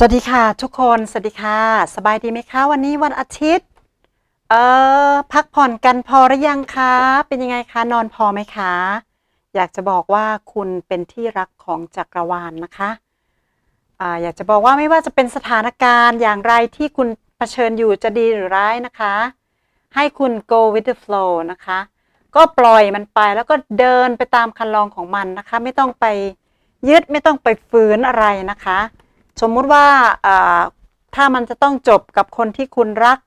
สวัสดีค่ะทุกคนสวัสดีค่ะ สบายดีไหมคะ วันนี้วันอาทิตย์ เออพักผ่อนกันพอหรือยังคะ เป็นยังไงคะ นอนพอไหมคะ อยากจะบอกว่าคุณเป็นที่รักของจักรวาลนะคะอ่าอยากจะบอกว่าไม่ว่าจะเป็นสถานการณ์อย่างไรที่คุณเผชิญอยู่จะดีหรือร้ายนะคะ ให้คุณ go with the flow นะคะ ก็ปล่อยมันไปแล้วก็เดินไปตามคันลองของมันนะคะ ไม่ต้องไปยึดไม่ต้องไปฝืนอะไรนะคะ สมมุติว่าถ้ามันจะต้องจบกับคนที่คุณรัก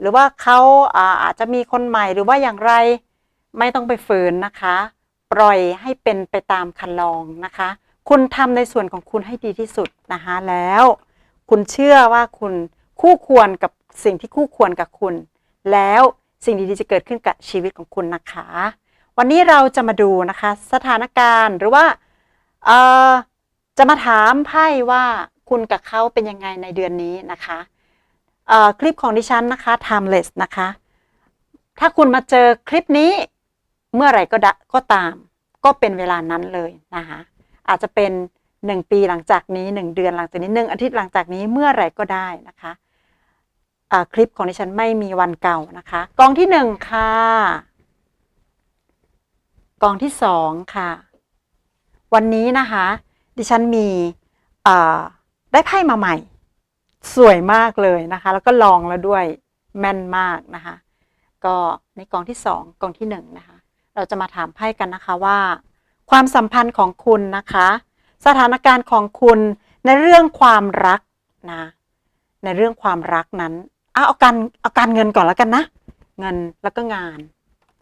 หรือว่าเขาอาจจะมีคนใหม่หรือว่าอย่างไรไม่ต้องไปฝืนนะคะ ปล่อยให้เป็นไปตามคันลองนะคะ คุณทำในส่วนของคุณให้ดีที่สุดนะคะแล้ว คุณเชื่อว่าคุณคู่ควรกับสิ่งที่คู่ควรกับคุณ แล้วสิ่งดีๆจะเกิดขึ้นกับชีวิตของคุณนะคะ วันนี้เราจะมาดูนะคะ สถานการณ์หรือว่าจะมาถามไพ่ว่า คุณกับเขาเป็นยังไงในเดือนนี้นะคะคลิปของดิฉันนะคะ timeless นะคะ ถ้าคุณมาเจอคลิปนี้เมื่อไหร่ก็ดก็ตาม ก็เป็นเวลานั้นเลยนะคะอาจจะเป็นหนึ่งปีหลังจากนี้หนึ่งเดือนหลังจากนี้หนึ่งอาทิตย์หลังจากนี้เมื่อไหร่ก็ได้นะคะคลิปของดิฉันไม่มีวันเก่านะคะ กองที่หนึ่งค่ะ กองที่สองค่ะ วันนี้นะคะ ดิฉันมีอ่า ได้ไพ่มาใหม่ สวยมากเลยนะคะ แล้วก็ลองแล้วด้วยแม่นมากนะคะ ก็ในกองที่สองกองที่หนึ่งนะคะ เราจะมาถามไพ่กันนะคะว่า ความสัมพันธ์ของคุณนะคะ สถานการณ์ของคุณในเรื่องความรักนะในเรื่องความรักนั้นเอาเอาการเอาการเงินก่อนแล้วกันนะ เงินแล้วก็งาน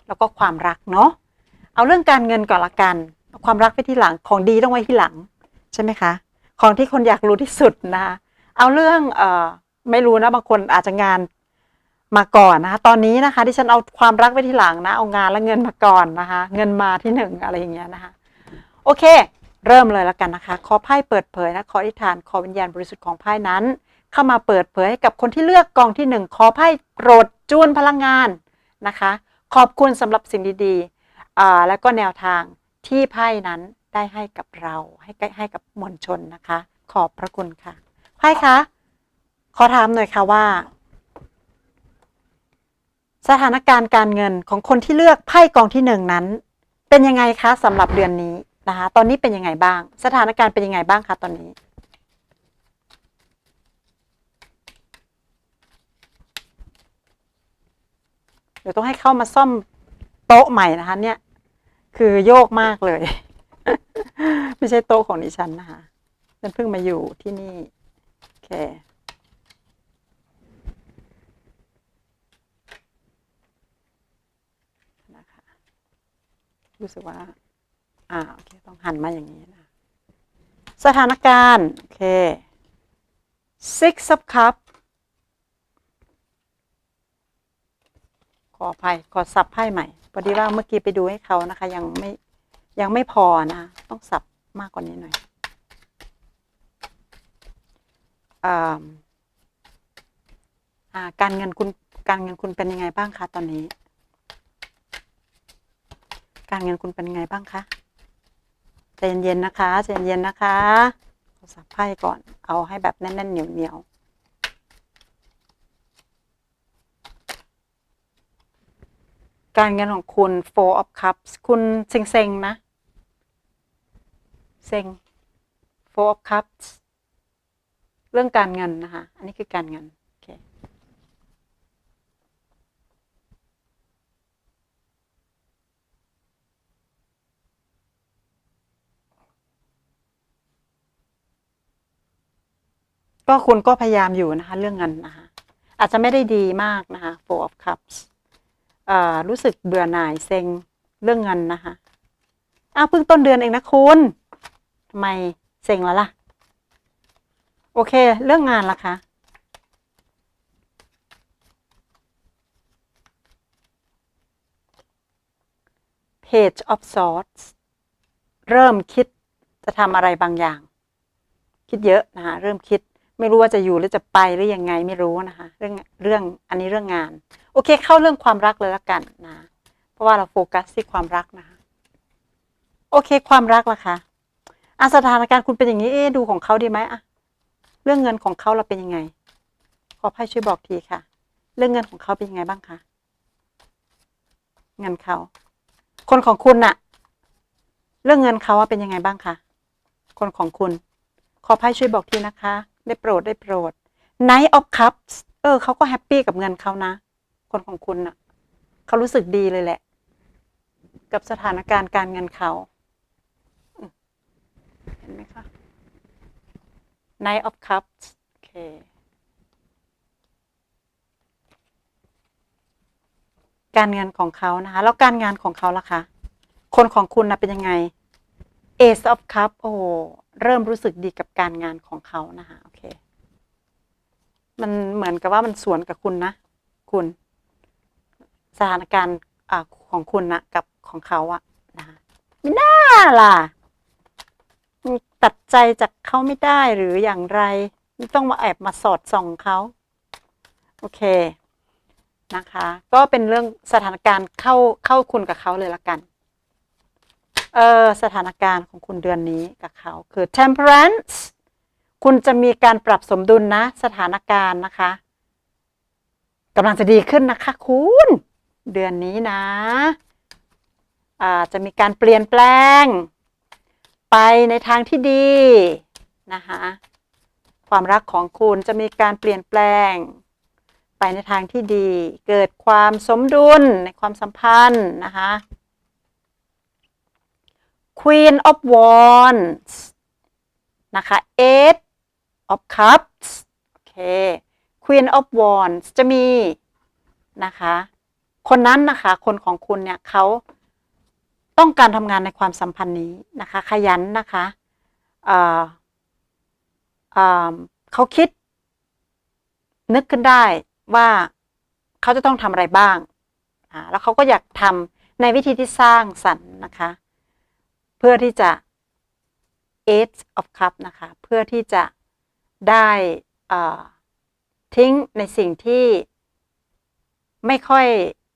แล้วก็ความรักเนาะเอาเรื่องการเงินก่อนละกัน ความรักไว้ที่หลังของดีต้องไว้ที่หลัง ใช่ไหมคะ ของที่คนอยากรู้ที่สุดนะคะเอาเรื่องเอ่อไม่รู้นะบางคนอาจจะงานมาก่อนนะคะ ตอนนี้นะคะที่ฉันเอาความรักไว้ที่หลังนะ เอางานและเงินมาก่อนนะคะ เงินมาที่หนึ่งอะไรอย่างเงี้ยนะคะ โอเค เริ่มเลยแล้วกันนะคะ ขอไพ่เปิดเผยนะ ขออธิษฐานขอวิญญาณบริสุทธิ์ของไพ่นั้น เข้ามาเปิดเผยให้กับคนที่เลือกกองที่หนึ่งขอไพ่โปรดจูนพลังงานนะคะ ขอบคุณสำหรับสิ่งดีๆ แล้วก็แนวทางที่ไพ่นั้น ได้ให้กับเราให้ให้กับมวลชนนะคะ ขอบพระคุณค่ะไพ่คะขอถามหน่อยค่ะว่า สถานการณ์การเงินของคนที่เลือกไพ่กองที่หนึ่งนั้น เป็นยังไงคะสำหรับเดือนนี้นะคะ ตอนนี้เป็นยังไงบ้าง สถานการณ์เป็นยังไงบ้างคะตอนนี้เดี๋ยวต้องให้เข้ามาซ่อมโต๊ะใหม่นะคะ เนี่ย คือโยกมากเลย ไม่ใช่โต๊ะของดิฉันนะคะฉันเพิ่งมาอยู่ที่นี่โอเคนะคะรู้สึกว่า อ่าโอเค ต้องหันมาอย่างนี้นะ สถานการณ์ โอเค six of cup ขออภัยขอสับไพ่ใหม่พอดีว่าเมื่อกี้ไปดูให้เขานะคะ ยังไม่ ยังไม่พอนะ ต้องสับมากกว่านี้หน่อยออการเงินคุณการเงินคุณเป็นยังไงบ้างคะตอนนี้ การเงินคุณเป็นยังไงบ้างคะใจเย็นๆนะคะใจเย็นๆนะคะขอสับไพ่ก่อนเอาให้แบบแน่นๆเหนียวๆการเงินของคุณ four of cups คุณเซ็งๆนะ เซ็ง four of cups เรื่องการเงินนะคะ อันนี้คือการเงินโอเคก็คุณก็พยายามอยู่นะคะ เรื่องเงินนะคะ อาจจะไม่ได้ดีมากนะคะ four of cups รู้สึกเบื่อหน่ายเซ็งเรื่องเงินนะคะ อ้าวเพิ่งต้นเดือนเองนะคุณำไมเซ็งแล้วล่ะ โอเค เรื่องงานล่ะคะ Page of Swords เริ่มคิดจะทำอะไรบางอย่าง คิดเยอะนะคะเริ่มคิดไม่รู้ว่าจะอยู่หรือจะไปหรือยังไงไม่รู้นะคะเรื่องเรื่องอันนี้เรื่องงาน โอเค เข้าเรื่องความรักเลยละกันนะ เพราะว่าเราโฟกัสที่ความรักนะคะ โอเค ความรักล่ะคะ อะสถานการณ์คุณเป็นอย่างนี้เอ๊ดูของเขาดีไหมอะเรื่องเงินของเขาเราเป็นยังไง ขอไพ่ช่วยบอกทีค่ะ เรื่องเงินของเขาเป็นยังไงบ้างคะเงินเขา คนของคุณน่ะ เรื่องเงินเขาว่าเป็นยังไงบ้างคะคนของคุณ ขอไพ่ช่วยบอกทีนะคะ ได้โปรดได้โปรด Night of Cups เออเขาก็แฮปปี้กับเงินเขานะ คนของคุณน่ะเขารู้สึกดีเลยแหละ กับสถานการณ์การเงินเขาอืมเห็นไหมคะ Knight of Cups โอเค การเงินของเขานะคะ แล้วการงานของเขาล่ะคะ คนของคุณนะเป็นยังไง Ace of Cup โอ้เริ่มรู้สึกดีกับการงานของเขานะคะโอเค มันเหมือนกับว่ามันสวนกับคุณนะ คุณ สถานการณ์อของคุณนะกับของเขาอะนะคะไม่น่าล่ะ ตัดใจจากเขาไม่ได้หรืออย่างไรต้องมาแอบมาสอดส่องเขาโอเคนะคะ ก็เป็นเรื่องสถานการณ์เข้าเข้าคุณกับเขาเลยละกันเออสถานการณ์ของคุณเดือนนี้กับเขาคือ temperance คุณจะมีการปรับสมดุลนะ สถานการณ์นะคะกำลังจะดีขึ้นนะคะ คุณ เดือนนี้นะอ่าจะมีการเปลี่ยนแปลง ไปในทางที่ดีนะคะความรักของคุณจะมีการเปลี่ยนแปลง ไปในทางที่ดี เกิดความสมดุลในความสัมพันธ์นะคะ Queen of Wands นะคะ Eight of Cups โอเค Queen of Wands จะมีนะคะ คนนั้นนะคะ คนของคุณเนี่ยเขา ต้องการทำงานในความสัมพันธ์นี้นะคะ ขยันนะคะเเเขาคิด นึกขึ้นได้ว่าเขาจะต้องทำอะไรบ้างแล้วเขาก็อยากทำในวิธีที่สร้างสรรค์นะคะ เพื่อที่จะ Eight of Cup นะคะ เพื่อที่จะได้ทิ้งในสิ่งที่ไม่ค่อย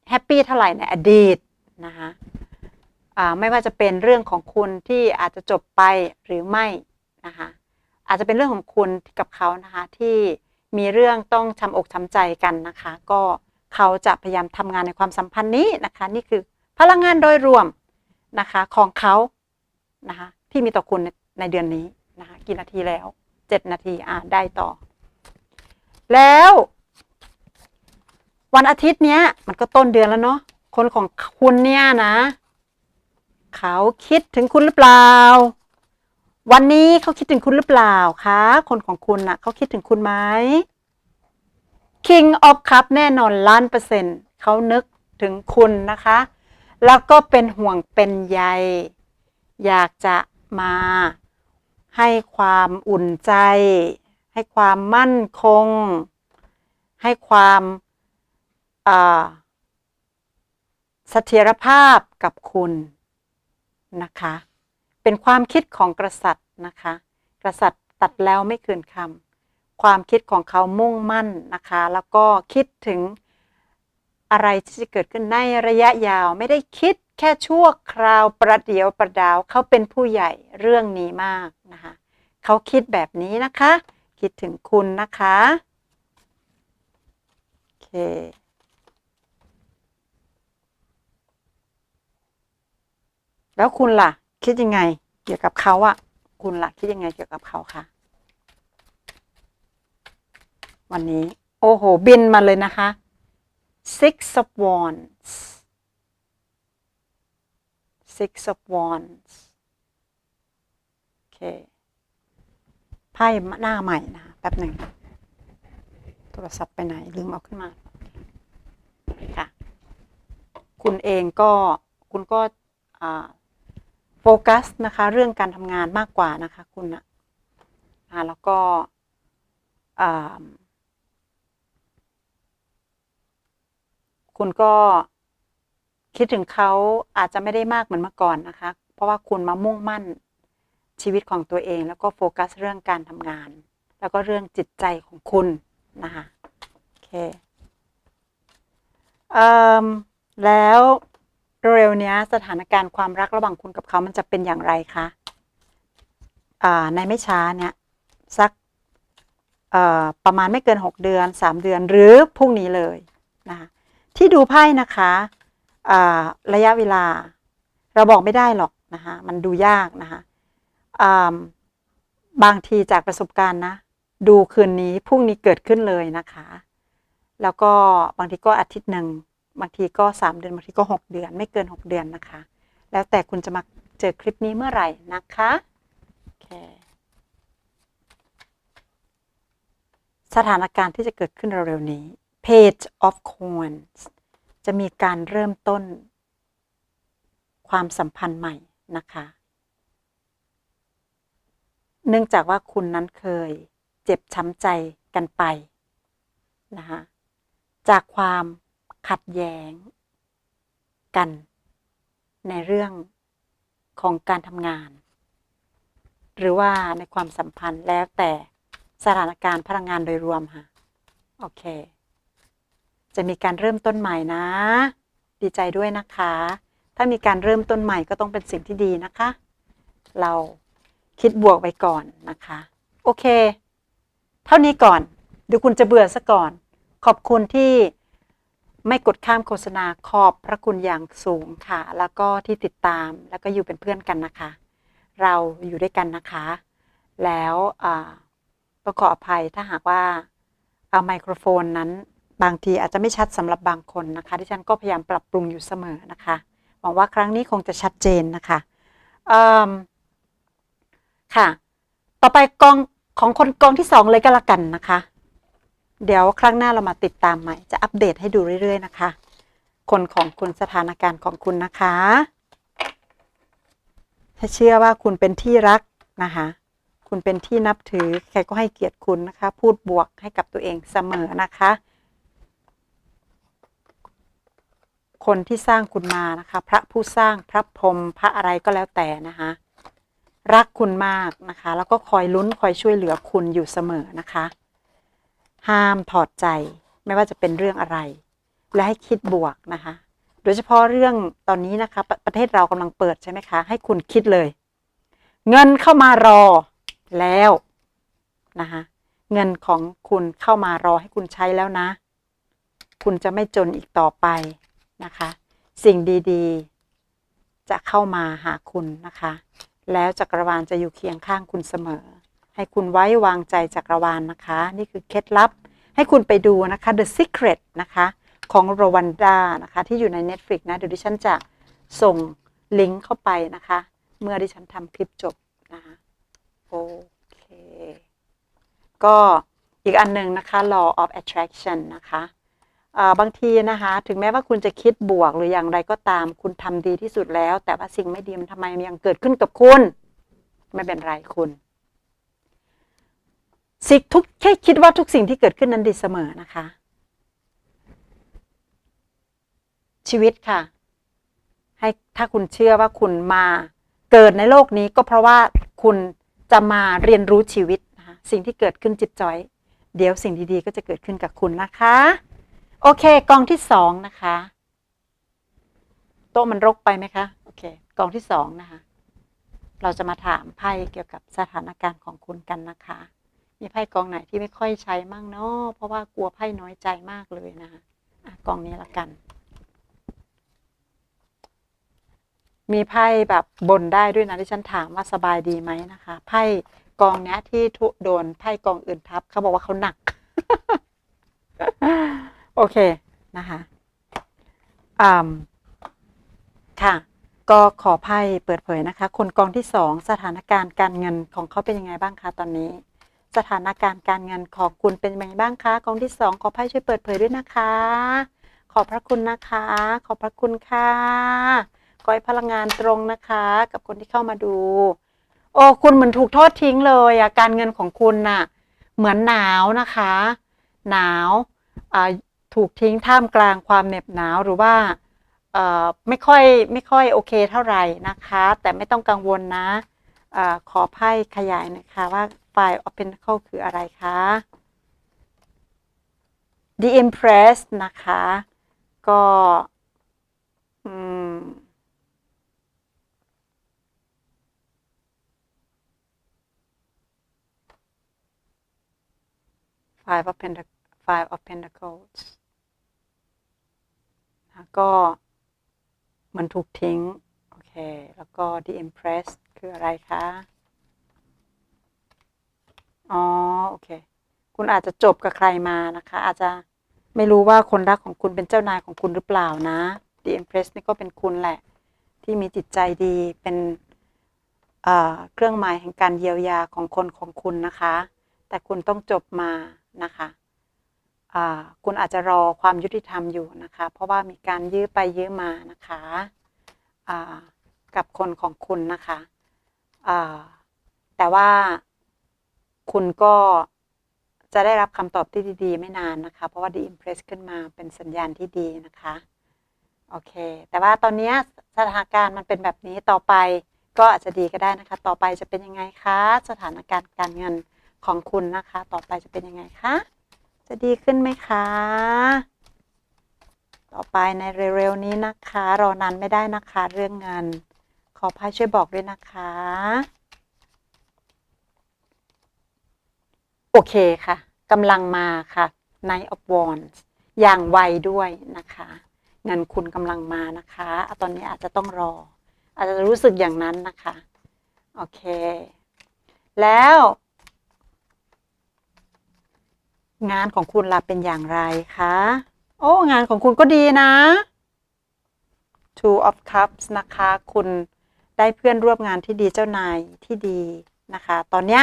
แฮปปี้เท่าไหร่ในอดีตนะคะ ไม่ว่าจะเป็นเรื่องของคุณที่อาจจะจบไปหรือไม่นะคะอาจจะเป็นเรื่องของคุณกับเขานะคะที่มีเรื่องต้องช้ำอกช้ำใจกันนะคะ ก็เขาจะพยายามทำงานในความสัมพันธ์นี้นะคะ นี่คือพลังงานโดยรวมนะคะของเขานะคะที่มีต่อคุณในในเดือนนี้นะคะกี่นาทีแล้วเจ็ดนาทีอ่าได้ต่อ แล้ว วันอาทิตย์เนี้ยมันก็ต้นเดือนแล้วเนาะคนของคุณเนี่ยนะ เขาคิดถึงคุณหรือเปล่า วันนี้เขาคิดถึงคุณหรือเปล่าคะ คนของคุณนะ่ะเขาคิดถึงคุณไหม King of Cup แน่นอนล้านเปอร์เซ็นต์เขานึกถึงคุณนะคะ แล้วก็เป็นห่วงเป็นใย อยากจะมา ให้ความอุ่นใจ ให้ความมั่นคง ให้ความอ่าเสถียรภาพกับคุณ นะคะ เป็นความคิดของกษัตริย์นะคะ กษัตริย์ตัดแล้วไม่คืนคำความคิดของเขามุ่งมั่นนะคะ แล้วก็คิดถึงอะไรที่จะเกิดขึ้นในระยะยาว ไม่ได้คิดแค่ชั่วคราวประเดียวประดาวเขาเป็นผู้ใหญ่เรื่องนี้มากนะคะเขาคิดแบบนี้นะคะ คิดถึงคุณนะคะโอเค แล้วคุณล่ะ คิดยังไง เกี่ยวกับเขาอะคุณล่ะ คิดยังไงเกี่ยวกับเขาคะวันนี้ โอ้โห บินมาเลยนะคะ six of wands six of wands โอเคไพ่หน้าใหม่นะแป๊บหนึ่งโทรศัพท์ไปไหน ลืมเอาขึ้นมาค่ะ คุณเองก็คุณก็อ่า กัสนะคะ เรื่องการทำงานมากกว่านะคะ คุณอะแล้วก็คุณก็คิดถึงเขาอาจจะไม่ได้มากเหมือนเมื่อก่อนนะคะ เพราะว่าคุณมามุ่งมั่นชีวิตของตัวเอง แล้วก็โฟกัสเรื่องการทำงาน แล้วก็เรื่องจิตใจของคุณนะคะโอเคเอ่มแล้ว เร็วๆนี้สถานการณ์ความรักระหว่างคุณกับเขามันจะเป็นอย่างไรคะในไม่ช้าเนี่ยสักประมาณไม่เกิน 6 เดือน 3 เดือนหรือพรุ่งนี้เลยนะคะที่ดูไพ่นะคะระยะเวลาเราบอกไม่ได้หรอกนะคะมันดูยากนะคะบางทีจากประสบการณ์นะ ดูคืนนี้พรุ่งนี้เกิดขึ้นเลยนะคะ แล้วก็บางทีก็อาทิตย์หนึ่ง บางทีก็ 3 เดือนบางทีก็ 6 เดือน ไม่เกิน 6 เดือนนะคะ แล้วแต่คุณจะมาเจอคลิปนี้เมื่อไหร่นะคะโอเคสถานการณ์ที่จะเกิดขึ้นเร็วๆนี้ Page of Coins จะมีการเริ่มต้น ความสัมพันธ์ใหม่นะคะ เนื่องจากว่าคุณนั้นเคยเจ็บช้ำใจกันไปนะคะจากความ ขัดแย้ง กัน ในเรื่องของการทำงาน หรือว่าในความสัมพันธ์แล้วแต่สถานการณ์พลังงานโดยรวมค่ะ โอเค จะมีการเริ่มต้นใหม่นะ ดีใจด้วยนะคะ ถ้ามีการเริ่มต้นใหม่ก็ต้องเป็นสิ่งที่ดีนะคะ เราคิดบวกไว้ก่อนนะคะ โอเค เท่านี้ก่อนเดี๋ยวคุณจะเบื่อซะก่อน ขอบคุณที่ ไม่กดข้ามโฆษณาขอบพระคุณอย่างสูงค่ะ แล้วก็ที่ติดตามแล้วก็อยู่เป็นเพื่อนกันนะคะ เราอยู่ด้วยกันนะคะ แล้วอ่าต้องขออภัยถ้าหากว่าเอาไมโครโฟนนั้นบางทีอาจจะไม่ชัดสำหรับบางคนนะคะ ที่ฉันก็พยายามปรับปรุงอยู่เสมอนะคะ หวังว่าครั้งนี้คงจะชัดเจนนะคะค่ะ ต่อไปกองของคนกองที่สองเลยก็แล้วกันนะคะ เดี๋ยวครั้งหน้าเรามาติดตามใหม่ จะอัปเดตให้ดูเรื่อยๆนะคะ คนของคุณสถานการณ์ของคุณนะคะถ้าเชื่อว่าคุณเป็นที่รักนะคะ คุณเป็นที่นับถือ ใครก็ให้เกียรติคุณนะคะ พูดบวกให้กับตัวเองเสมอนะคะ คนที่สร้างคุณมานะคะ พระผู้สร้างพระพรหมพระอะไรก็แล้วแต่นะคะ รักคุณมากนะคะ แล้วก็คอยลุ้นคอยช่วยเหลือคุณอยู่เสมอนะคะ ห้ามถอดใจ ไม่ว่าจะเป็นเรื่องอะไร และให้คิดบวกนะคะ โดยเฉพาะเรื่องตอนนี้นะคะประประเทศเรากำลังเปิดใช่ไหมคะ ให้คุณคิดเลย เงินเข้ามารอแล้วนะคะเงินของคุณเข้ามารอให้คุณใช้แล้วนะ คุณจะไม่จนอีกต่อไปนะคะ สิ่งดีๆ จะเข้ามาหาคุณนะคะ แล้วจักรวาลจะอยู่เคียงข้างคุณเสมอ ให้คุณไว้วางใจจักรวาลนะคะ นี่คือเคล็ดลับ ให้คุณไปดูนะคะ The Secret นะคะของโรวันดานะคะที่อยู่ใน Netflix นะเดี๋ยวดิฉันจะส่งลิงก์เข้าไปนะคะ เมื่อดิฉันทำคลิปจบนะคะโอเค ก็อีกอันหนึ่งนะคะ law of attraction นะคะาบางทีนะคะ ถึงแม้ว่าคุณจะคิดบวกหรืออย่างไรก็ตาม คุณทำดีที่สุดแล้ว แต่ว่าสิ่งไม่ดีมันทำไมมันยังเกิดขึ้นกับคุณ ไม่เป็นไรคุณ สิ่งทุกแค่คิดว่าทุกสิ่งที่เกิดขึ้นนั้นดีเสมอนะคะ ชีวิตค่ะ ให้ถ้าคุณเชื่อว่าคุณมาเกิดในโลกนี้ก็เพราะว่าคุณจะมาเรียนรู้ชีวิตนะคะสิ่งที่เกิดขึ้นจิบจอย เดี๋ยวสิ่งดีๆ ก็จะเกิดขึ้นกับคุณนะคะ โอเคกองที่สองนะคะ โต๊ะมันรกไปไหมคะโอเคกองที่สองนะคะ เราจะมาถามไพ่เกี่ยวกับสถานการณ์ของคุณกันนะคะ มีไพ่กองไหนที่ไม่ค่อยใช้มั่งเนาะเพราะว่ากลัวไพ่น้อยใจมากเลยนะคะอะกองนี้ละกัน มีไพ่แบบบนได้ด้วยนะที่ฉันถามว่าสบายดีไหมนะคะ ไพ่กองเนี้ยที่ทุโดนไพ่กองอื่นทับเขาบอกว่าเขาหนัก โอเคนะคะอืมค่ะ ก็ขอไพ่เปิดเผยนะคะ คนกองที่สองสถานการณ์การเงินของเขาเป็นยังไงบ้างคะตอนนี้ สถานการณ์การเงินของคุณเป็นยังไงบ้างคะกองที่สองขอไพ่ช่วยเปิดเผยด้วยนะคะ ขอบพระคุณนะคะ ขอบพระคุณค่ะขอให้พลังงานตรงนะคะ กับคนที่เข้ามาดู โอ้คุณเหมือนถูกทอดทิ้งเลยอะการเงินของคุณน่ะ เหมือนหนาวนะคะ หนาวอ่าถูกทิ้งท่ามกลางความเหน็บหนาวหรือว่าไม่ค่อยไม่ค่อยโอเคเท่าไหร่นะคะ แต่ไม่ต้องกังวลนะอขอไพ่ขยายหน่อยค่ะว่า Five of Pentacles คืออะไรคะ The Empress นะคะ ก็อืม five of Pentacle five of pentacles นะก็มันถูกทิ้ง โอเค แล้วก็ the empress คืออะไรคะ อ๋อโอเค คุณอาจจะจบกับใครมานะคะ อาจจะไม่รู้ว่าคนรักของคุณเป็นเจ้านายของคุณหรือเปล่านะ the empress นี่ก็เป็นคุณแหละ ที่มีจิตใจดีเป็นเเครื่องหมายแห่งการเยียวยาของคนของคุณนะคะ แต่คุณต้องจบมานะคะคุณอาจจะรอความยุติธรรมอยู่นะคะ เพราะว่ามีการยื้อไปยื้อมานะคะกับคนของคุณนะคะแต่ว่า คุณก็จะได้รับคำตอบที่ดีๆ ไม่นานนะคะ เพราะว่า The Impress ขึ้นมาเป็นสัญญาณที่ดีนะคะ โอเค แต่ว่าตอนนี้สถานการณ์มันเป็นแบบนี้ต่อไปก็อาจจะดีก็ได้นะคะ ต่อไปจะเป็นยังไงคะ สถานการณ์การเงินของคุณนะคะ ต่อไปจะเป็นยังไงคะ จะดีขึ้นไหมคะ ต่อไปในเร็วๆนี้นะคะ รอนานไม่ได้นะคะ เรื่องเงิน ขอพายช่วยบอกด้วยนะคะ โอ เคค่ะกำลังมาค่ะ Knight of Wands อย่างไวด้วยนะคะ เงินคุณกำลังมานะคะตอนนี้อาจจะต้องรอ อาจจะรู้สึกอย่างนั้นนะคะ โอเค แล้ว งานของคุณล่ะเป็นอย่างไรคะโอ้งานของคุณก็ดีนะ Two of Cups นะคะ คุณได้เพื่อนร่วมงานที่ดีเจ้านายที่ดีนะคะ ตอนเนี้ย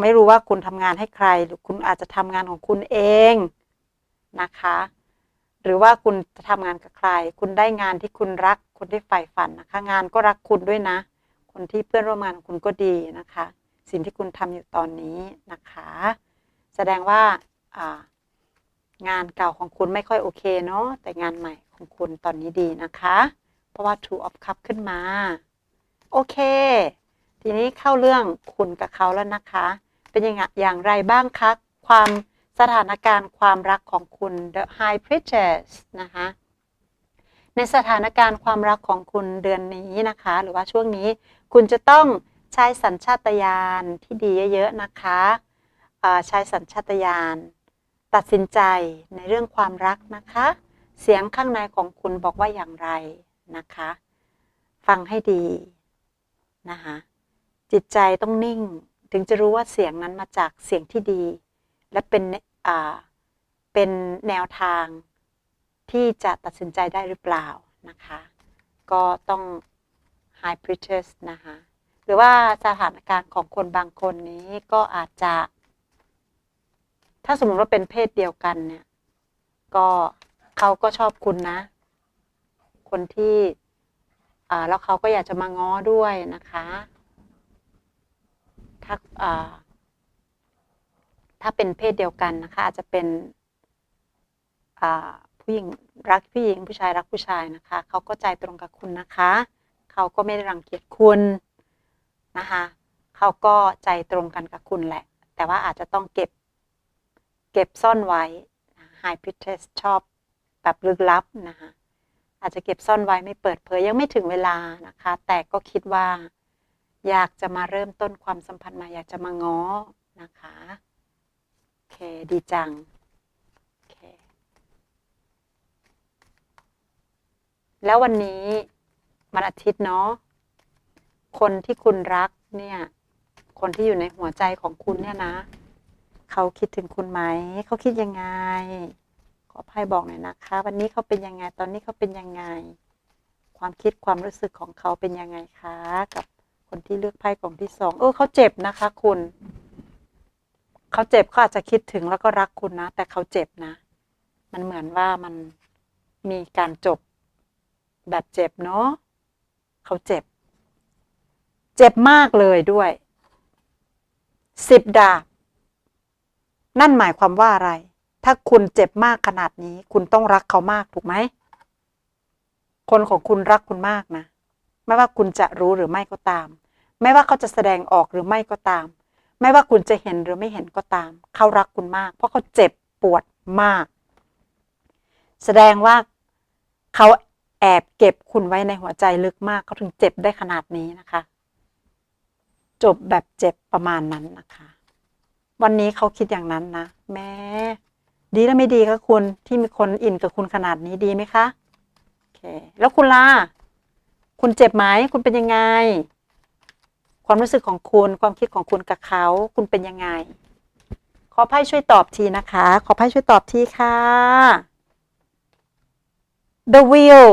ไม่รู้ว่าคุณทำงานให้ใคร หรือคุณอาจจะทำงานของคุณเองนะคะ หรือว่าคุณจะทำงานกับใคร คุณได้งานที่คุณรักคุณที่ใฝ่ฝันนะคะ งานก็รักคุณด้วยนะ คนที่เพื่อนร่วมงานของคุณก็ดีนะคะ สิ่งที่คุณทำอยู่ตอนนี้นะคะ แสดงว่าอ่างานเก่าของคุณไม่ค่อยโอเคเนาะแต่งานใหม่ของคุณตอนนี้ดีนะคะ เพราะว่า Two of Cup ขึ้นมา โอเค ทีนี้เข้าเรื่องคุณกับเขาแล้วนะคะ เป็นยังไงอย่างไรบ้างคะ ความสถานการณ์ความรักของคุณ The High Priestess นะคะ ในสถานการณ์ความรักของคุณเดือนนี้นะคะ หรือว่าช่วงนี้คุณจะต้องใช้สัญชาตญาณที่ดีเยอะๆนะคะใช้สัญชาตญาณตัดสินใจในเรื่องความรักนะคะ เสียงข้างในของคุณบอกว่าอย่างไรนะคะ ฟังให้ดีนะคะ จิตใจต้องนิ่ง ถึงจะรู้ว่าเสียงนั้นมาจากเสียงที่ดี และเป็นอ่าเป็นแนวทางที่จะตัดสินใจได้หรือเปล่านะคะ ก็ต้อง high p r e t e s นะคะ หรือว่าสถานการณ์ของคนบางคนนี้ก็อาจจะ ถ้าสมมติว่าเป็นเพศเดียวกันเนี่ย ก็เขาก็ชอบคุณนะ คนที่อ่าแล้วเขาก็อยากจะมาง้อด้วยนะคะ ถ้าถ้าเป็นเพศเดียวกันนะคะ อาจจะเป็นผู้หญิงรักผู้หญิงผู้ชายรักผู้ชายนะคะ เขาก็ใจตรงกับคุณนะคะ เขาก็ไม่ได้รังเกียจคุณนะคะ เขาก็ใจตรงกันกับคุณแหละ แต่ว่าอาจจะต้องเก็บเก็บซ่อนไว้ High p r e t e s t ชอบแบบลึกลับนะคะอาจจะเก็บซ่อนไว้ไม่เปิดเผยยังไม่ถึงเวลานะคะ แต่ก็คิดว่า อยากจะมาเริ่มต้นความสัมพันธ์ใหมาอยากจะมาง้อนะคะโอเคดีจังโอเคแล้ววันนี้วันอาทิตย์เนาะคนที่คุณรักเนี่ย คนที่อยู่ในหัวใจของคุณเนี่ยนะ เขาคิดถึงคุณไหม เขาคิดยังไง ขอไพ่บอกหน่อยนะคะ วันนี้เขาเป็นยังไง ตอนนี้เขาเป็นยังไง ความคิดความรู้สึกของเขาเป็นยังไงคะ กับ คนที่เลือกไพ่กล่องที่สองเออเขาเจ็บนะคะ คุณ เขาเจ็บเขาอาจจะคิดถึงแล้วก็รักคุณนะ แต่เขาเจ็บนะ มันเหมือนว่ามันมีการจบแบบเจ็บเนาะเขาเจ็บ เจ็บมากเลยด้วยสิบดาบ นั่นหมายความว่าอะไร ถ้าคุณเจ็บมากขนาดนี้ คุณต้องรักเขามากถูกไหม คนของคุณรักคุณมากนะ ไม่ว่าคุณจะรู้หรือไม่ก็ตาม ไม่ว่าเขาจะแสดงออกหรือไม่ก็ตาม ไม่ว่าคุณจะเห็นหรือไม่เห็นก็ตาม เขารักคุณมาก เพราะเขาเจ็บปวดมาก แสดงว่าเขาแอบเก็บคุณไว้ในหัวใจลึกมากเขาถึงเจ็บได้ขนาดนี้นะคะ จบแบบเจ็บประมาณนั้นนะคะ วันนี้เขาคิดอย่างนั้นนะแม่ดีแล้วไม่ดีคะคุณที่มีคนอินกับคุณขนาดนี้ดีไหมคะโอเค แล้วคุณล่ะ คุณเจ็บไหมคุณเป็นยังไง ความรู้สึกของคุณความคิดของคุณกับเขา คุณเป็นยังไง ขอไพ่ช่วยตอบทีนะคะ ขอไพ่ช่วยตอบทีค่ะ The Wheel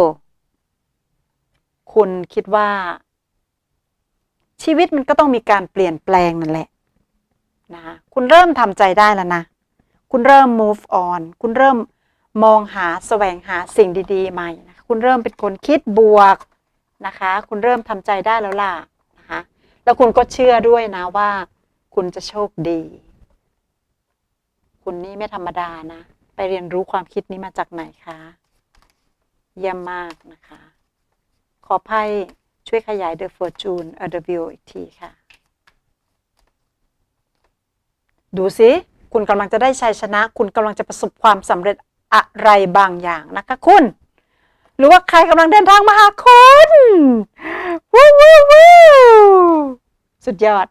คุณคิดว่า ชีวิตมันก็ต้องมีการเปลี่ยนแปลงนั่นแหละนะคะคุณเริ่มทำใจได้แล้วนะ คุณเริ่ม move on คุณเริ่มมองหาแสวงหาสิ่งดี ๆ ใหม่นะคุณเริ่มเป็นคนคิดบวก นะคะ คุณเริ่มทำใจได้แล้วล่ะนะคะแล้วคุณก็เชื่อด้วยนะว่า คุณจะโชคดี คุณนี่ไม่ธรรมดานะ ไปเรียนรู้ความคิดนี้มาจากไหนคะเยี่ยมมากนะคะ ขอไพ่ช่วยขยาย The Fortune a The View อีกทีค่ะ ดูสิคุณกำลังจะได้ชัยชนะ คุณกำลังจะประสบความสำเร็จอะไรบางอย่างนะคะคุณ หรือว่าใครกำลังเดินทางมาหาคุณวู้วู้วู้สุดยอด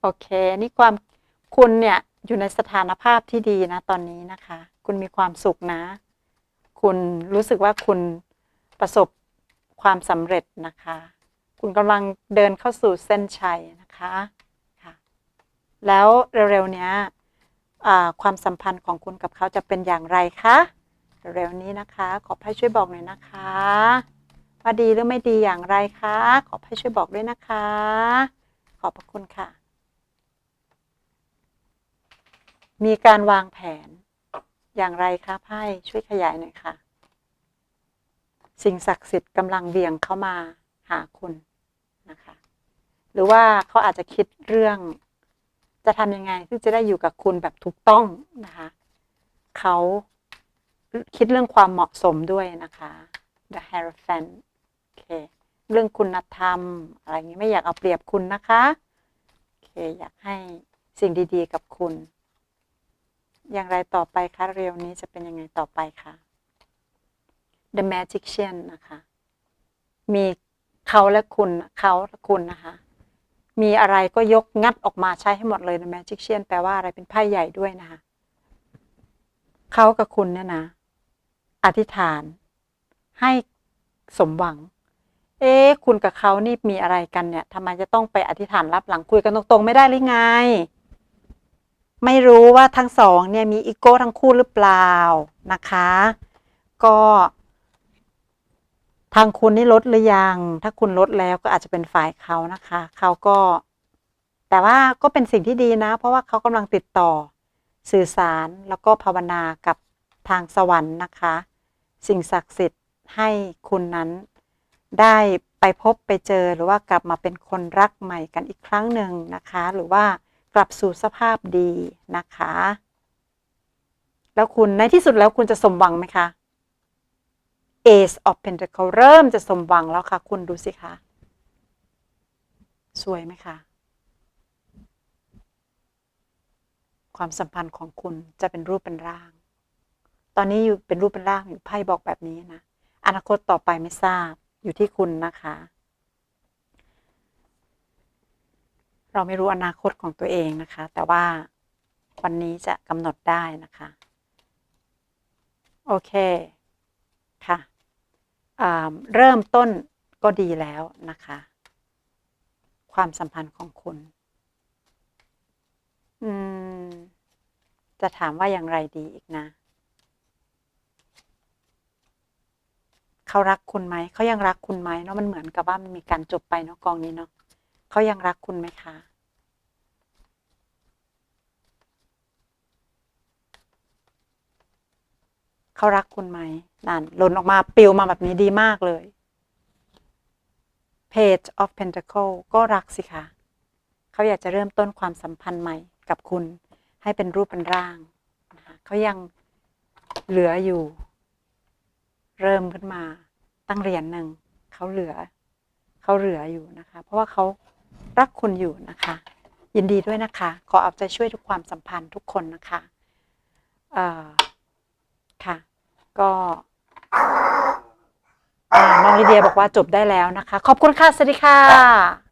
โอเค นี่ความคุณเนี่ยอยู่ในสถานภาพที่ดีนะ ตอนนี้นะคะ คุณมีความสุขนะ คุณรู้สึกว่าคุณประสบความสำเร็จนะคะ คุณกำลังเดินเข้าสู่เส้นชัยนะคะค่ะแล้วเร็วๆเนี้ยความสัมพันธ์ของคุณกับเขาจะเป็นอย่างไรคะ เร็วนี้นะคะ ขอให้ช่วยบอกหน่อยนะคะว่าดีหรือไม่ดีอย่างไรคะ ขอให้ช่วยบอกด้วยนะคะ ขอบพระคุณค่ะ มีการวางแผน อย่างไรคะไพ่ช่วยขยายหน่อยค่ะ สิ่งศักดิ์สิทธิ์กำลังเบี่ยงเข้ามาหาคุณนะคะ หรือว่าเขาอาจจะคิดเรื่อง จะทำยังไงที่จะได้อยู่กับคุณแบบถูกต้องนะคะ เขา คิดเรื่องความเหมาะสมด้วยนะคะ The Hierophant โอเค เรื่องคุณธรรม อะไรอย่างนี้ไม่อยากเอาเปรียบคุณนะคะโอเคอยากให้สิ่งดีๆกับคุณ อย่างไรต่อไปคะเร็วนี้จะเป็นยังไงต่อไปคะ The Magician นะคะ มีเขาและคุณเขาและคุณนะคะ มีอะไรก็ยกงัดออกมาใช้ให้หมดเลย The Magician แปลว่าอะไรเป็นไพ่ใหญ่ด้วยนะคะ เขากับคุณเนี่ยนะ อธิษฐาน ให้สมหวัง เอ๊ะคุณกับเขานี่มีอะไรกันเนี่ยทำไมจะต้องไปอธิษฐานรับหลังคุยกันตรงๆ ไม่ได้หรือไง ไม่รู้ว่าทั้งสองเนี่ยมีอีโก้ทั้งคู่หรือเปล่านะคะ ก็ทางคุณนี่ลดหรือยัง ถ้าคุณลดแล้วก็อาจจะเป็นฝ่ายเขานะคะ เขาก็ แต่ว่าก็เป็นสิ่งที่ดีนะ เพราะว่าเขากำลังติดต่อสื่อสารแล้วก็ภาวนากับทางสวรรค์นะคะ สิ่งศักดิ์สิทธิ์ให้คุณนั้น ได้ไปพบไปเจอหรือว่ากลับมาเป็นคนรักใหม่กันอีกครั้งหนึ่งนะคะ หรือว่ากลับสู่สภาพดีนะคะ แล้วคุณในที่สุดแล้วคุณจะสมหวังไหมคะ Ace of Pentacle เริ่มจะสมหวังแล้วค่ะ คุณดูสิคะสวยไหมคะความสัมพันธ์ของคุณจะเป็นรูปเป็นร่าง ตอนนี้อยู่เป็นรูปเป็นร่างอยู่ไพ่บอกแบบนี้นะ อนาคตต่อไปไม่ทราบอยู่ที่คุณนะคะ เราไม่รู้อนาคตของตัวเองนะคะ แต่ว่าวันนี้จะกำหนดได้นะคะ โอเค ค่ะเริ่มต้นก็ดีแล้วนะคะ ความสัมพันธ์ของคุณจะถามว่าอย่างไรดีอีกนะ เขารักคุณไหม เขายังรักคุณไหมเนาะมันเหมือนกับว่ามันมีการจบไปเนาะกองนี้เนาะเขายังรักคุณไหมคะเขารักคุณไหมนั่นหล่นออกมาปลิวมาแบบนี้ดีมากเลย Page of Pentacle ก็รักสิคะเขาอยากจะเริ่มต้นความสัมพันธ์ใหม่กับคุณ ให้เป็นรูปเป็นร่างนะคะเขายังเหลืออยู่ เริ่มขึ้นมา ตั้งเหรียญหนึ่งเขาเหลือเขาเหลืออยู่นะคะ เพราะว่าเขารักคุณอยู่นะคะ ยินดีด้วยนะคะ ขอเอาใจช่วยทุกความสัมพันธ์ทุกคนนะคะเอ่อค่ะ ก็น้องลิเดียบอกว่าจบได้แล้วนะคะ ขอบคุณค่ะสวัสดีค่ะ